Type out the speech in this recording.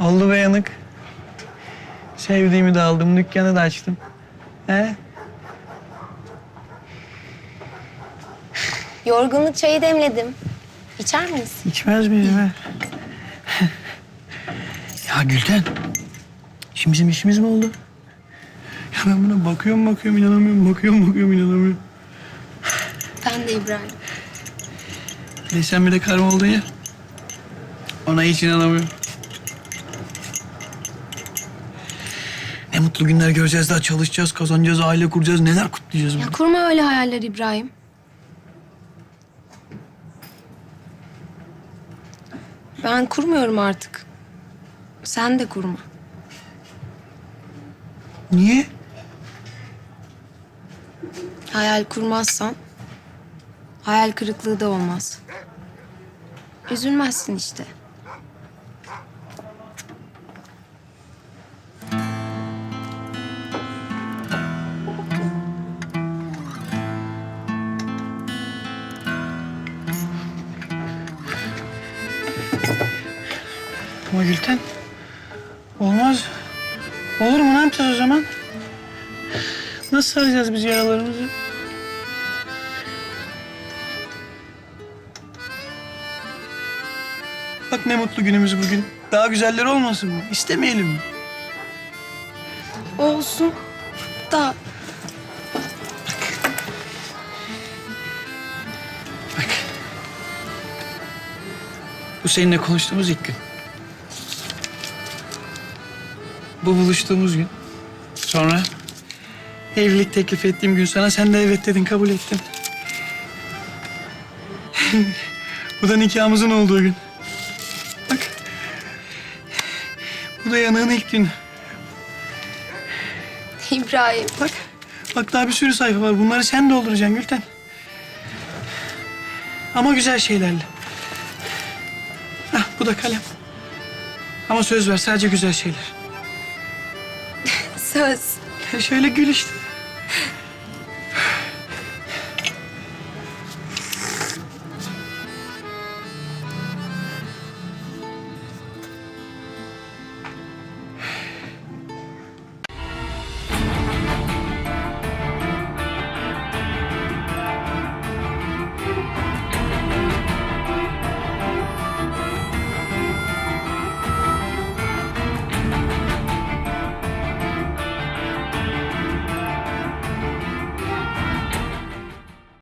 Oldu be yanık. Sevdiğimi de aldım, dükkanı da açtım. He? Yorgunluk çayı demledim. İçer miyiz? İçmez miyiz be? ya Gülten, şimdi bizim işimiz mi oldu? Ya ben buna bakıyorum bakıyorum inanamıyorum, bakıyorum bakıyorum inanamıyorum. Ben de İbrahim. Bir de sen bir de karım oldun ya. Ona hiç inanamıyorum. Ne mutlu günler göreceğiz daha çalışacağız, kazanacağız, aile kuracağız, neler kutlayacağız. Ya kurma öyle hayaller İbrahim. Ben kurmuyorum artık. Sen de kurma. Niye? Hayal kurmazsan hayal kırıklığı da olmaz. Üzülmezsin işte. Ama Gülten, olmaz. Olur mu? Ne yapacağız o zaman? Nasıl saracağız biz yaralarımızı? Bak ne mutlu günümüz bugün. Daha güzelleri olmasın mı? İstemeyelim mi? Olsun da Bak. Bu seninle konuştuğumuz ilk gün. Bu buluştuğumuz gün. Sonra evlilik teklif ettiğim gün sana sen de evet dedin, kabul ettin. Bu da nikahımızın olduğu gün. Bak. Bu da yanığın ilk günü. İbrahim. Bak. Bak daha bir sürü sayfa var. Bunları sen dolduracaksın Gülten. Ama güzel şeylerle. Hah bu da kalem. Ama söz ver sadece güzel şeyler. Söz. Şöyle gül işte.